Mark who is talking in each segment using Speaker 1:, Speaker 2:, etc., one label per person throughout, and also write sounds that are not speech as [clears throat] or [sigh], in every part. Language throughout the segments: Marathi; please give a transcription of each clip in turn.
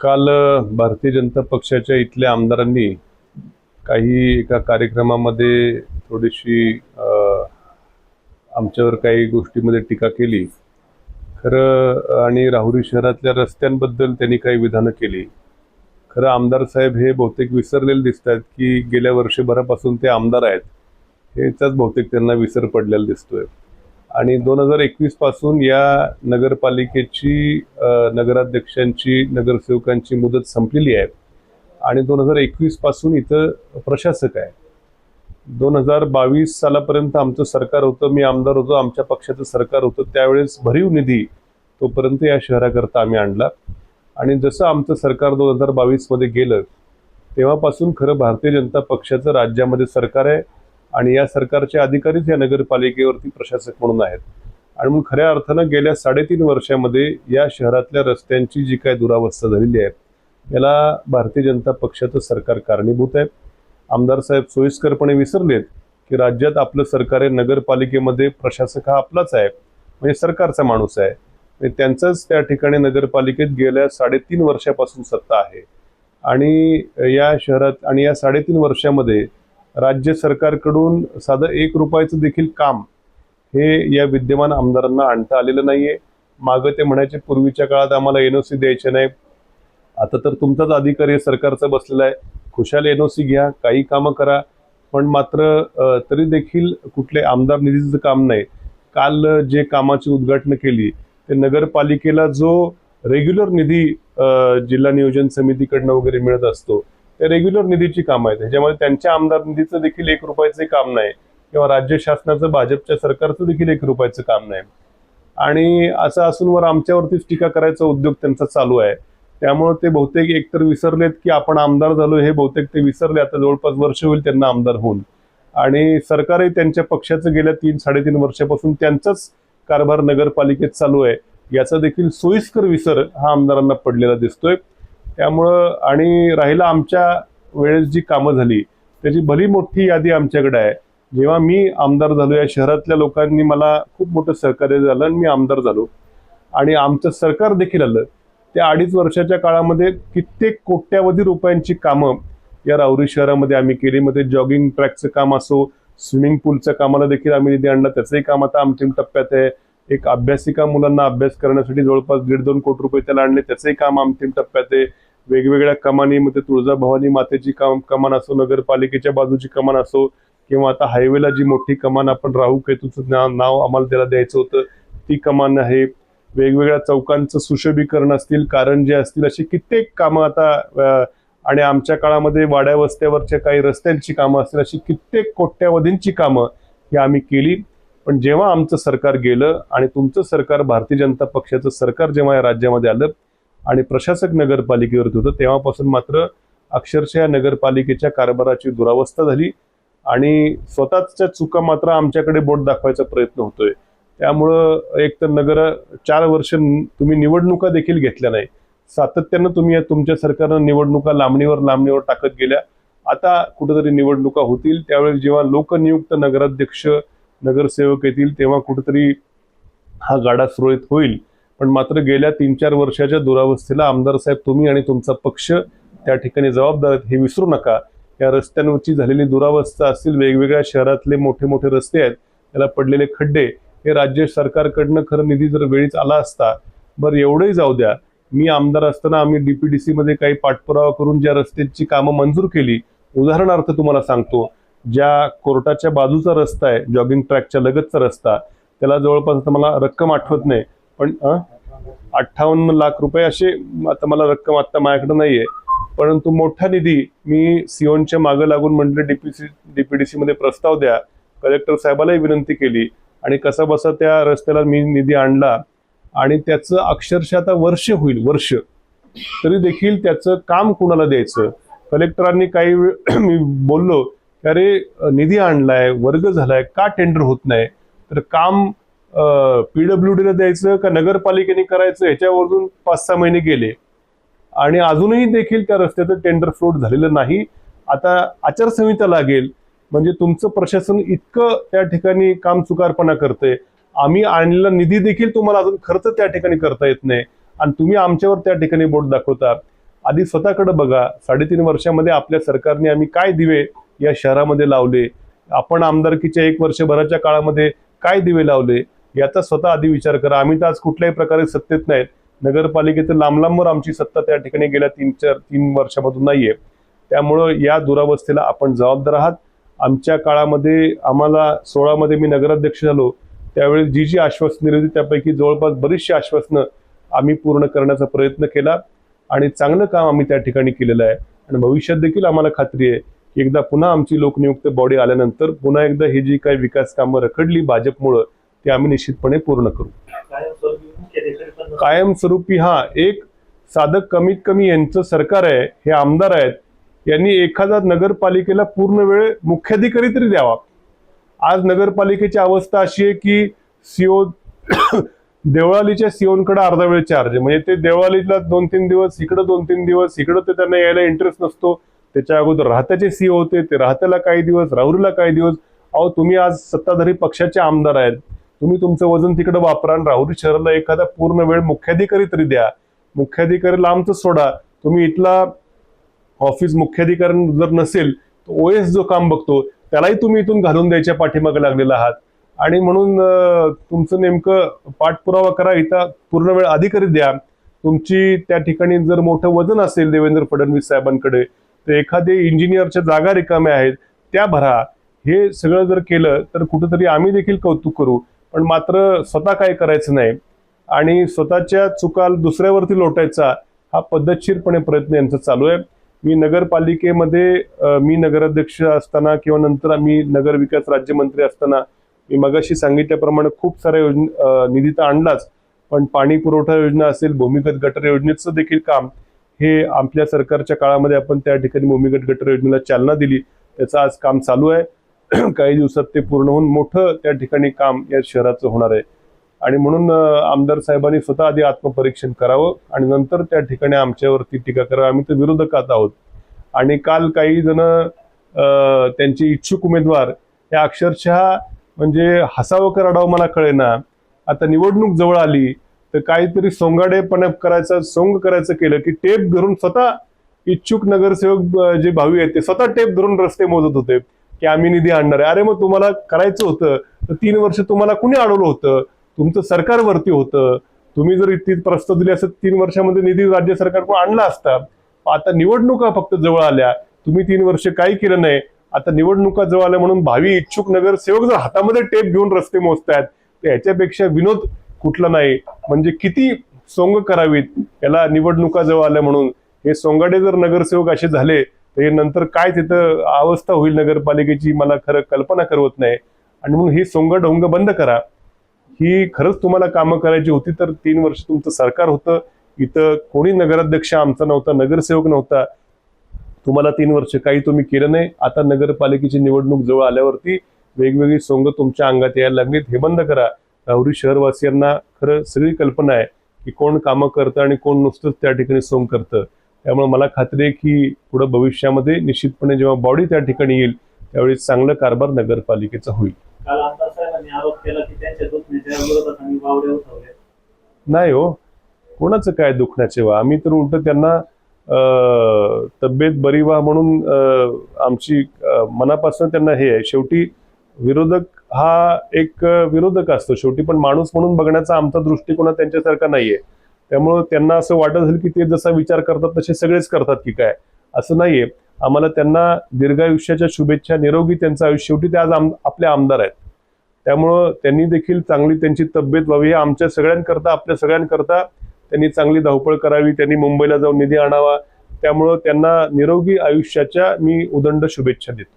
Speaker 1: काल भारतीय जनता पक्षाच्या इथल्या आमदारांनी काही एका कार्यक्रमामध्ये थोडीशी आमच्यावर काही गोष्टीमध्ये टीका केली. खरं आणि राहुरी शहरातल्या रस्त्यांबद्दल त्यांनी काही विधानं केली. खरं आमदार साहेब हे बहुतेक विसरलेले दिसत आहेत की गेल्या वर्षभरापासून ते आमदार आहेत. ह्याचाच बहुतेक त्यांना विसर पडलेला दिसतोय. आणि दोन हजार एकवीसपासून या नगरपालिकेची नगराध्यक्षांची नगरसेवकांची मुदत संपलेली आहे. आणि दोन हजार एकवीसपासून इथं प्रशासक आहे. दोन हजार बावीस सालापर्यंत आमचं सरकार होतं मी आमदार होतो आमच्या पक्षाचं सरकार होतं त्यावेळेस भरीव निधी तोपर्यंत या शहराकरता आम्ही आणला. आणि जसं आमचं सरकार दोन हजार बावीसमध्ये गेलं तेव्हापासून खरं भारतीय जनता पक्षाचं राज्यामध्ये सरकार आहे. आणि या सरकारचे अधिकारीच या नगरपालिकेवरती प्रशासक म्हणून आहेत. आणि मग खऱ्या अर्थानं गेल्या साडेतीन वर्षामध्ये या शहरातल्या रस्त्यांची जी काय दुरावस्था झालेली आहे याला भारतीय जनता पक्षाचं सरकार कारणीभूत आहे. आमदार साहेब सोयीस्करपणे विसरलेत की राज्यात आपलं सरकार आहे नगरपालिकेमध्ये प्रशासक हा आपलाच आहे म्हणजे सरकारचा माणूस आहे. म्हणजे त्यांचंच त्या ठिकाणी नगरपालिकेत गेल्या साडेतीन वर्षापासून सत्ता आहे. आणि या शहरात आणि या साडेतीन वर्षामध्ये राज्य सरकारकडून साधं एक रुपयाचं देखील काम हे या विद्यमान आमदारांना आणता आलेलं नाहीये. मागं ते म्हणायचे पूर्वीच्या काळात आम्हाला एन ओ सी द्यायचे नाही आता तर तुमचाच अधिकारी सरकारचा बसलेला आहे. खुशाल एन ओ सी घ्या काही कामं करा. पण मात्र तरी देखील कुठले आमदार निधीचं काम नाही. काल जे कामाची उद्घाटन केली ते नगरपालिकेला जो रेग्युलर निधी जिल्हा नियोजन समितीकडनं वगैरे मिळत असतो रेग्युलर निधीची कामं आहेत. ह्याच्यामध्ये त्यांच्या आमदार निधीचं देखील एक रुपयाचं काम नाही. किंवा राज्य शासनाचं भाजपच्या सरकारचं देखील एक रुपयाचं काम नाही. आणि असं असून वर आमच्यावरतीच टीका करायचा उद्योग त्यांचा चालू आहे. त्यामुळे ते बहुतेक एकतर विसरलेत की आपण आमदार झालो हे बहुतेक ते विसरले. आता जवळपास वर्ष होईल त्यांना आमदार होऊन. आणि सरकारही त्यांच्या पक्षाचं गेल्या तीन साडेतीन वर्षापासून त्यांचाच कारभार नगरपालिकेत चालू आहे. याचा देखील सोयीस्कर विसर हा आमदारांना पडलेला दिसतोय. त्यामुळं आणि राहिला आमच्या वेळेस जी कामं झाली त्याची भली मोठी यादी आमच्याकडे आहे. जेव्हा मी आमदार झालो या शहरातल्या लोकांनी मला खूप मोठं सहकार्य झालं आणि मी आमदार झालो. आणि आमचं सरकार देखील आलं. त्या अडीच वर्षाच्या काळामध्ये कित्येक कोट्यावधी रुपयांची कामं या राहुरी शहरामध्ये आम्ही केली. मध्ये जॉगिंग ट्रॅकचं काम असो स्विमिंग पूलचं कामाला देखील आम्ही निधी आणला. त्याचंही काम आता अंतिम टप्प्यात आहे. एक अभ्यासिका मुलांना अभ्यास करण्यासाठी जवळपास दीड दोन कोटी रुपये त्याला आणले. त्याचंही काम अंतिम टप्प्यात आहे. वेगवेगळ्या कमानीमध्ये तुळजाभवानी मातेची काम कमान असो नगरपालिकेच्या बाजूची कमान असो किंवा आता हायवेला जी मोठी कमान आपण राहू केतूचं नाव नाव आम्हाला त्याला द्यायचं होतं ती कमान आहे. वेगवेगळ्या चौकांचं सुशोभीकरण असतील कारण जे असतील अशी कित्येक कामं आता आणि आमच्या काळामध्ये वाड्या वस्त्यावरच्या काही रस्त्यांची कामं असतील अशी कित्येक कोट्यावधींची कामं ही आम्ही केली. पण जेव्हा आमचं सरकार गेलं आणि तुमचं सरकार भारतीय जनता पक्षाचं सरकार जेव्हा या राज्यामध्ये आलं आणि प्रशासक नगरपालिकेवरती होतं. तेव्हापासून मात्र अक्षरशः नगरपालिकेच्या कारभाराची दुरावस्था झाली आणि स्वतःच्या चुका मात्र आमच्याकडे बोट दाखवायचा प्रयत्न होतोय. त्यामुळं एक तर नगर चार वर्ष तुम्ही निवडणुका देखील घेतल्या नाही सातत्यानं तुम्ही या तुमच्या सरकारनं निवडणुका लांबणीवर लांबणीवर टाकत गेल्या. आता कुठेतरी निवडणुका होतील. त्यावेळी जेव्हा लोकनियुक्त नगराध्यक्ष नगरसेवक येतील तेव्हा कुठेतरी हा गाडा सुरळीत होईल. पण मात्र गेल्या तीन चार वर्षाच्या दुरावस्थेला आमदार साहेब तुम्ही आणि तुमचा पक्ष त्या ठिकाणी जबाबदार आहेत हे विसरू नका. या रस्त्यांवरची झालेली दुरावस्था असतील वेगवेगळ्या शहरातले मोठे मोठे रस्ते आहेत त्याला पडलेले खड्डे हे राज्य सरकारकडनं खरं निधी जर वेळीच आला असता बरं एवढंही जाऊ द्या. मी आमदार असताना आम्ही डीपीडीसी मध्ये काही पाठपुरावा करून ज्या रस्त्याची कामं मंजूर केली उदाहरणार्थ तुम्हाला सांगतो ज्या कोर्टाच्या बाजूचा रस्ता आहे जॉगिंग ट्रॅकच्या लगतचा रस्ता त्याला जवळपास आता मला रक्कम आठवत नाही पण अठ्ठावन्न लाख रुपये असे आता मला रक्कम आता माझ्याकडे नाहीये. परंतु मोठा निधी मी सिओनच्या मागे लागून म्हटलं डीपीसी डीपीडीसी मध्ये प्रस्ताव द्या. कलेक्टर साहेबालाही विनंती केली. आणि कसा बसा त्या रस्त्याला मी निधी आणला. आणि त्याचं अक्षरशः आता वर्ष होईल वर्ष. तरी देखील त्याचं काम कुणाला द्यायचं? कलेक्टरांनी काही वेळ [clears throat] मी बोललो की अरे निधी आणलाय वर्ग झालाय का टेंडर होत नाही? तर काम पीडब्ल्यू डीला द्यायचं का नगरपालिकेने करायचं याच्यावरून पाच सहा महिने गेले. आणि अजूनही देखील त्या रस्त्याचं टेंडर फ्लोट झालेलं नाही. आता आचारसंहिता लागेल. म्हणजे तुमचं प्रशासन इतकं त्या ठिकाणी काम चुकारपणा करतंय. आम्ही आणलेला निधी देखील तुम्हाला अजून खर्च त्या ठिकाणी करता येत नाही. आणि तुम्ही आमच्यावर त्या ठिकाणी बोट दाखवता. आधी स्वतःकडे बघा. साडेतीन वर्षामध्ये आपल्या सरकारने आम्ही काय दिवे या शहरामध्ये लावले? आपण आमदारकीच्या एक वर्षभराच्या काळामध्ये काय दिवे लावले? याचा स्वतः आधी विचार करा. आम्ही तर आज कुठल्याही प्रकारे सत्तेत नाहीत. नगरपालिकेचं लांब लांबवर आमची सत्ता त्या ठिकाणी गेल्या तीन चार तीन वर्षामधून नाहीये. त्यामुळं या दुरावस्थेला आपण जबाबदार आहात. आमच्या काळामध्ये आम्हाला सोळामध्ये मी नगराध्यक्ष झालो. त्यावेळी जी जी आश्वासनं दिली होती त्यापैकी जवळपास बरीचशी आश्वासनं आम्ही पूर्ण करण्याचा प्रयत्न केला आणि चांगलं काम आम्ही त्या ठिकाणी केलेलं आहे. आणि भविष्यात देखील आम्हाला खात्री आहे की एकदा पुन्हा आमची लोकनियुक्त बॉडी आल्यानंतर पुन्हा एकदा ही जी काही विकास कामं रखडली भाजपमुळं ते आम्ही निश्चितपणे पूर्ण करू.
Speaker 2: कायमस्वरूपी
Speaker 1: हा एक साधक कमीत कमी यांचं सरकार आहे हे आमदार आहेत यांनी एखादा नगरपालिकेला पूर्ण वेळ मुख्याधिकारी तरी द्यावा. आज नगरपालिकेची अवस्था अशी आहे की सीओ [coughs] देवळालीच्या सीओनकडे अर्धा वेळ चार्ज आहे. म्हणजे ते देवळालीला दोन तीन दिवस इकडं दोन तीन दिवस इकडं ते त्यांना यायला इंटरेस्ट नसतो. त्याच्या अगोदर राहत्याचे सीओ होते ते राहत्याला काही दिवस राहुरीला काही दिवस. अहो तुम्ही आज सत्ताधारी पक्षाचे आमदार आहेत. तुम्ही तुमचं वजन तिकडे वापरा आणि राहुरी शहराला एखादा पूर्ण वेळ मुख्याधिकारी तरी द्या. मुख्याधिकारी लांबच सोडा. तुम्ही इथला ऑफिस मुख्याधिकारी जर नसेल तर ओएस जो काम बघतो त्यालाही तुम्ही इथून घालून द्यायच्या पाठीमागे लागलेला आहात. आणि म्हणून तुमचं नेमकं पाठपुरावा करा. इथं पूर्ण वेळ अधिकारी द्या. तुमची त्या ठिकाणी जर मोठं वजन असेल देवेंद्र फडणवीस साहेबांकडे तर एखादे इंजिनियरच्या जागा रिकाम्या आहेत त्या भरा. हे सगळं जर केलं तर कुठंतरी आम्ही देखील कौतुक करू. पण मात्र स्वतः काय करायचं नाही. आणि स्वतःच्या चुकाल दुसऱ्यावरती लोटायचा हा पद्धतशीरपणे प्रयत्न यांचा चालू आहे. मी नगरपालिकेमध्ये मी नगराध्यक्ष असताना किंवा नंतर आम्ही नगर विकास राज्यमंत्री असताना मी मगाशी सांगितल्याप्रमाणे खूप साऱ्या योजना निधी तर आणलाच. पण पाणी पुरवठा योजना असेल भूमिगत गटर योजनेचं देखील काम हे आपल्या सरकारच्या काळामध्ये आपण त्या ठिकाणी भूमिगत गटर योजनेला चालना दिली. त्याचं आज काम चालू आहे. [clears throat] काही दिवसात ते पूर्ण होऊन मोठं त्या ठिकाणी काम या शहराचं होणार आहे. आणि म्हणून आमदार साहेबांनी स्वतः आधी आत्मपरीक्षण करावं आणि नंतर त्या ठिकाणी आमच्यावरती टीका करावी. आम्ही तर विरोधकात आहोत. आणि काल काही जण त्यांचे इच्छुक उमेदवार या अक्षरशः म्हणजे हसावं का रडावं मला कळेना. आता निवडणूक जवळ आली तर काहीतरी सोंगाडेपणा करायचं सोंग करायचं केलं की टेप धरून स्वतः इच्छुक नगरसेवक जे भावी आहेत ते स्वतः टेप धरून रस्ते मोजत होते. की आम्ही निधी आणणार आहे. अरे मग तुम्हाला करायचं होतं तर तीन वर्ष तुम्हाला कुणी अडवलं होतं? तुमचं सरकारवरती होतं. तुम्ही जर इतकी प्रस्ताव दिले असत तीन वर्षामध्ये निधी राज्य सरकारकडून आणला असता? आता निवडणुका फक्त जवळ आल्या. तुम्ही तीन वर्ष काही केलं नाही. आता निवडणुका जवळ आल्या म्हणून भावी इच्छुक नगरसेवक जर हातामध्ये टेप घेऊन रस्ते मोजतायत तर याच्यापेक्षा विनोद कुठला नाही? म्हणजे किती सोंग करावीत याला निवडणुका जवळ आल्या म्हणून? हे सोंगाडे जर नगरसेवक असे झाले हे नंतर काय तिथं अवस्था होईल नगरपालिकेची मला खरं कल्पना करवत नाही. आणि म्हणून ही सोंग ढोंग बंद करा. ही खरंच तुम्हाला कामं करायची होती तर तीन वर्ष तुमचं सरकार होतं. इथं कोणी नगराध्यक्ष आमचा नव्हता नगरसेवक नव्हता. तुम्हाला तीन वर्ष काही तुम्ही केलं नाही. आता नगरपालिकेची निवडणूक जवळ आल्यावरती वेगवेगळी सोंग तुमच्या अंगात यायला लागलीत. हे बंद करा. राहुरी शहरवासियांना खरं सगळी कल्पना आहे की कोण कामं करतं आणि कोण नुसतंच त्या ठिकाणी सोंग करतं. त्यामुळे मला खात्री आहे की पुढे भविष्यामध्ये निश्चितपणे जेव्हा बॉडी त्या ठिकाणी येईल त्यावेळी चांगलं कारभार नगरपालिकेचा होईल. नाही हो कोणाचं काय दुखण्याचे वा आम्ही तर उलट त्यांना तब्येत बरी व्हा म्हणून आमची मनापासून त्यांना हे आहे. शेवटी विरोधक हा एक विरोधक असतो. शेवटी पण माणूस म्हणून बघण्याचा आमचा दृष्टिकोन त्यांच्यासारखा नाहीये. त्यामुळं त्यांना असं वाटत असेल की ते जसा विचार करतात तसे सगळेच करतात की काय. असं नाहीये. आम्हाला त्यांना दीर्घायुष्याच्या शुभेच्छा निरोगी त्यांचं आयुष्य. शेवटी ते आज आम आपले आमदार आहेत. त्यामुळं त्यांनी देखील चांगली त्यांची तब्येत व्हावी. आमच्या सगळ्यांकरता आपल्या सगळ्यांकरता त्यांनी चांगली धावपळ करावी. त्यांनी मुंबईला जाऊन निधी आणावा. त्यामुळं त्यांना निरोगी आयुष्याच्या मी उदंड शुभेच्छा देतो.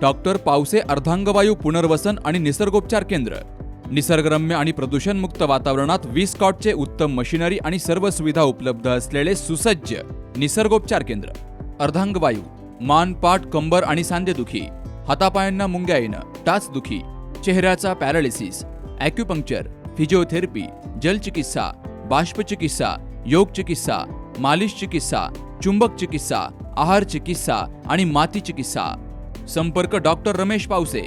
Speaker 3: डॉक्टर पावसे अर्धांगवायू पुनर्वसन आणि निसर्गोपचार केंद्र. निसर्गरम्य आणि प्रदूषणमुक्त वातावरणात विस्कॉटचे उत्तम मशिनरी आणि सर्व सुविधा उपलब्ध असलेले सुसज्ज निसर्गोपचार केंद्र. अर्धांगवायू मान पाठ कंबर आणि सांधेदुखी हातापायांना मुंग्या येणं टाचदुखी चेहऱ्याचा पॅरालिसिस ॲक्युपंक्चर फिजिओथेरपी जलचिकित्सा बाष्पचिकित्सा योगचिकित्सा मालिश चिकित्सा चुंबक चिकित्सा आहार चिकित्सा आणि माती चिकित्सा. संपर्क डॉक्टर रमेश पावसे.